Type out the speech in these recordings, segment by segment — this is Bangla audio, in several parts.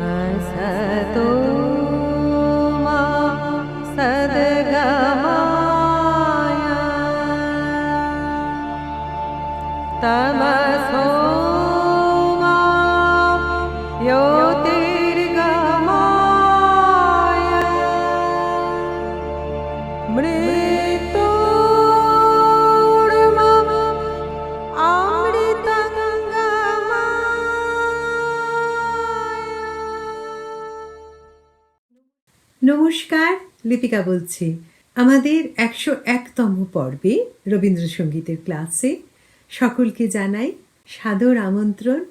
असतो নমস্কার, লিপিকা বলছি। আমাদের একশো একতম পর্বে রবীন্দ্রসঙ্গীতের ক্লাসে সকলকে জানাই সাদর আমন্ত্রণ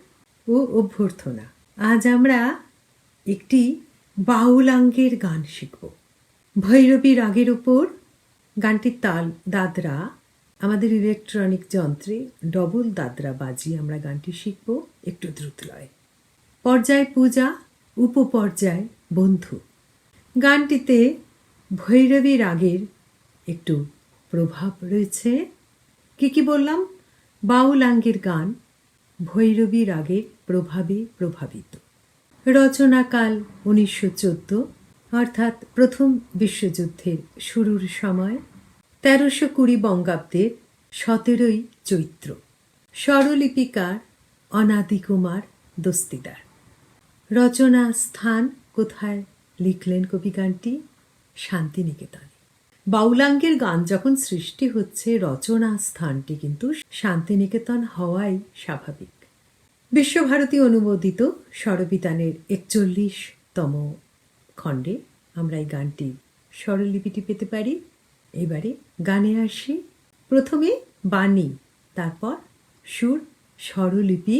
ও অভ্যর্থনা। আজ আমরা একটি বাউলাঙ্গের গান শিখব। ভৈরবী রাগের উপর গানটির তাল, দাদরা, আমাদের ইলেকট্রনিক যন্ত্রে ডবল দাদরা বাজিয়ে আমরা গানটি শিখব। একটু দ্রুত লয় পর্যায় পূজা, উপপর্যায় বন্ধু। গানটিতে ভৈরবী রাগের একটু প্রভাব রয়েছে। কি কি বললাম? বাউলাঙ্গের গান ভৈরবী রাগের প্রভাবে প্রভাবিত। রচনাকাল উনিশশো চোদ্দ, অর্থাৎ প্রথম বিশ্বযুদ্ধের শুরুর সময়, তেরোশো কুড়ি বঙ্গাব্দের সতেরোই চৈত্র। স্বরলিপিকার অনাদি কুমার দস্তিদার। রচনা স্থান কোথায়? লিখলেন কবি গানটি শান্তিনিকেতনে। বাউলাঙ্গের গান যখন সৃষ্টি হচ্ছে, রচনা স্থানটি কিন্তু শান্তিনিকেতন হওয়াই স্বাভাবিক। বিশ্বভারতী অনুমোদিত স্বরবিতানের একচল্লিশতম খণ্ডে আমরা এই গানটি স্বরলিপিটি পেতে পারি। এবারে গানে আসি। প্রথমে বাণী, তারপর সুর, স্বরলিপি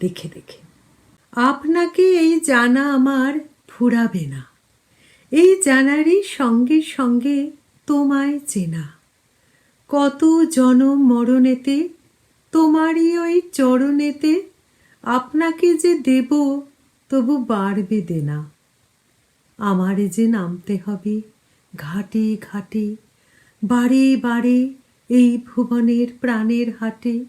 দেখে দেখে। আপনাকে এই জানা আমার ফুরাবে না। এই জানারই সঙ্গে সঙ্গে তোমায় চেনা। কত জনম মরণেতে, তোমারই ওই চরণেতে আপনাকে যে দেব, তবু বাড়বে দেনা। আমারে যে নামতে হবে ঘাটে ঘাটে, বারে বারে এই ভুবনের প্রাণের হাটে।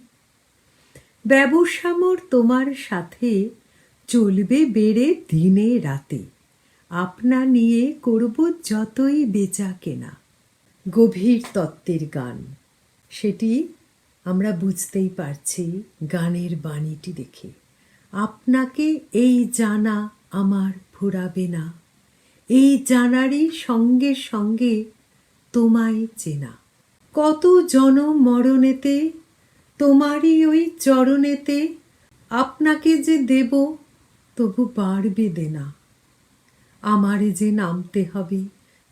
ব্যবসা মোর তোমার সাথে চলবে বেড়ে দিনে রাতে। আপনা নিয়ে করব যতই বেচা কেনা। গভীর তত্ত্বের গান। সেটি আমরা বুঝতেই পারছি গানের বাণীটি দেখে। আপনাকে এই জানা আমার ফুরাবে না। এই জানারই সঙ্গে সঙ্গে তোমায় চেনা। কত জনম মরণেতে তোমারই ওই চরণেতে, আপনাকে যে দেব তবু বাড়বে দেনা। আমারে যে নামতে হবে,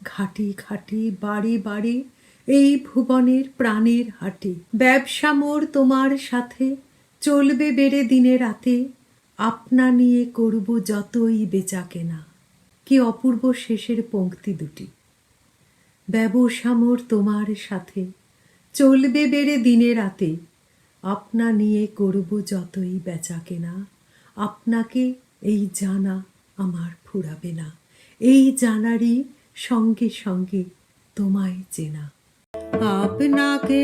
ঘাটে ঘাটে, বাড়ি বাড়ি, এই ভুবনের প্রাণের হাটে। ব্যবসা মোর তোমার সাথে, চলবে বেড়ে দিনে রাতে। আপনা নিয়ে করব যতই বেচা কেনা। কি অপূর্ব শেষের পংক্তি দুটি। ব্যবসা মোর তোমার সাথে, চলবে বেড়ে দিনে রাতে। আপনা নিয়ে করব যতই বেচা কেনা। আপনাকে এই জানা আমার ফুরাবে না। এই জানারই সঙ্গে সঙ্গে তোমায় চেনা। আপনাকে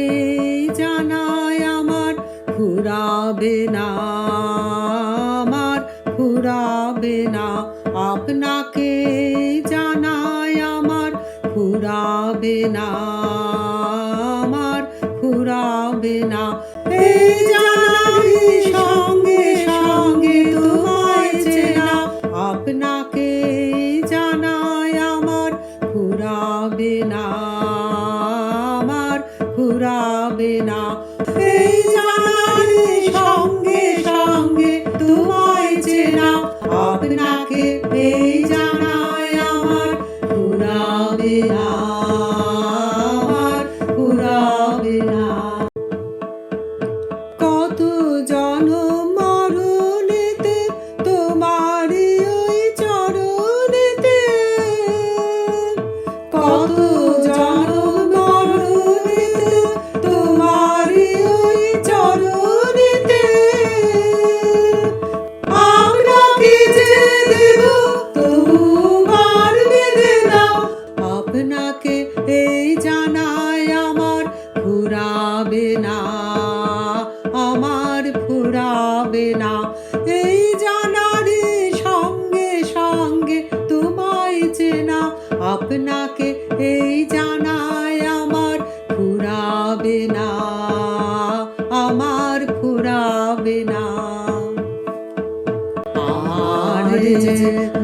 জানায় আমার ফুরাবে না, আমার ফুরাবে না। আপনাকে জানায় আমার ফুরাবে না, আমার ফুরাবে না। এই ফুরাবে না। এই জানারই সঙ্গে সঙ্গে তোমায় চেনা আপনাকে এই জানায় আমার ফুরাবে না। আমার ফুরাবে না। না। এই জানারে সঙ্গে সঙ্গে তোমায় চেনা। আপনাকে এই জানায় আমার ফুরাবে না। আমার ফুরাবে না।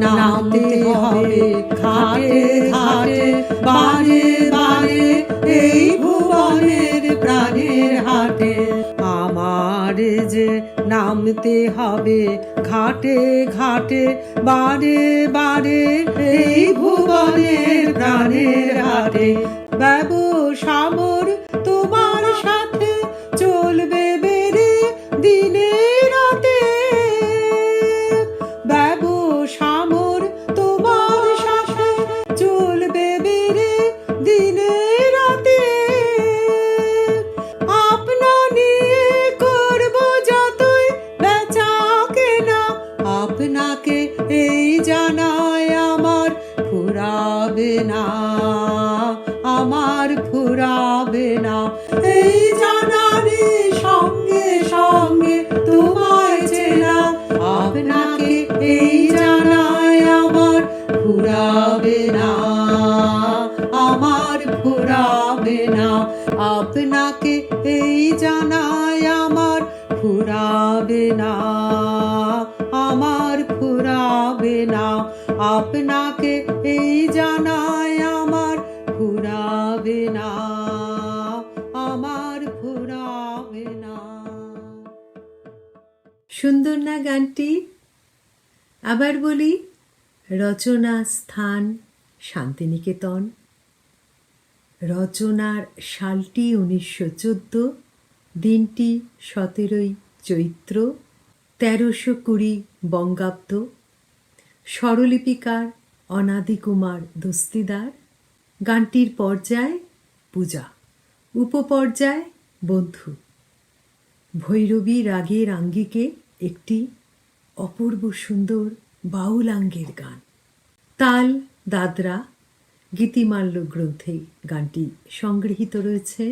নামতে হবে খাটে খাটে বারে বারে এই ভুবনের প্রাণের হাটে। যে নামতে হবে ঘাটে ঘাটে বারে বারে এই ভুবনের প্রাণের হাটে ব্যবসা ফুরাবে না, আমার ফুরাবে না। এই জানারে সঙ্গে সঙ্গে তোমায় চেনা, আপনাকে এই জানায় আমার ফুরাবে না, আমার ফুরাবে না। আপনাকে এই জানায় আমার ফুরাবে না, আমার ফুরাবে না। আপনাকে এই আমার ফুরাবে না, আমার ফুরাবে না। সুন্দর না গানটি? আবার বলি, রচনা স্থান শান্তিনিকেতন। রচনার সালটি উনিশশো চোদ্দ, দিনটি সতেরোই চৈত্র, তেরোশো কুড়ি বঙ্গাব্দ। স্বরলিপিকার অনাদি কুমার দস্তিদার। গানটির পর্যায় পূজা, উপপর্যায় বন্ধু। ভৈরবী রাগের আঙ্গিকে একটি অপূর্ব সুন্দর বাউলাঙ্গের গান। তাল, দাদরা, গীতিমাল্য গ্রন্থে গানটি সংগৃহীত রয়েছে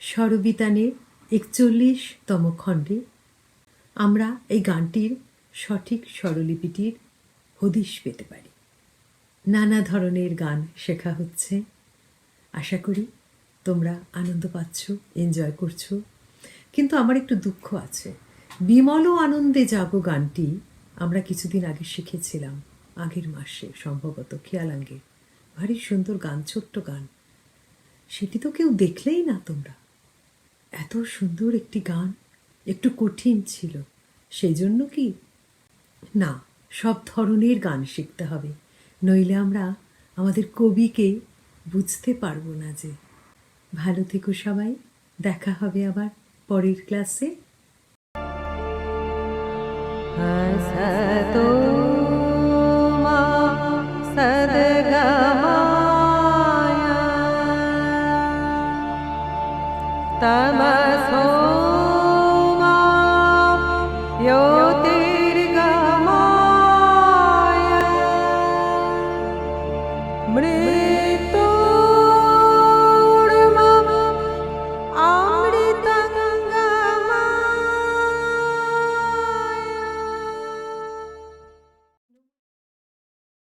স্বরবিতানের একচল্লিশতম খণ্ডে। আমরা এই গানটির সঠিক স্বরলিপিটির হদিশ পেতে পারি। নানা ধরনের গান শেখা হচ্ছে। আশা করি তোমরা আনন্দ পাচ্ছ এনজয় করছ। কিন্তু আমার একটু দুঃখ আছে। বিমল আনন্দে যাব গানটি আমরা কিছুদিন আগে শিখেছিলাম, আগের মাসে, সম্ভবত খেয়ালাঙ্গে ভারী সুন্দর গান, ছোট্ট গান। সেটি তো কেউ দেখলেই না তোমরা। এত সুন্দর একটি গান, একটু কঠিন ছিল। সেই জন্য কি? না, সব ধরনের গান শিখতে হবে। নইলে আমরা আমাদের কবিকে বুঝতে পারব না যে। ভালো থেকো সবাই, দেখা হবে আবার পরের ক্লাসে। তো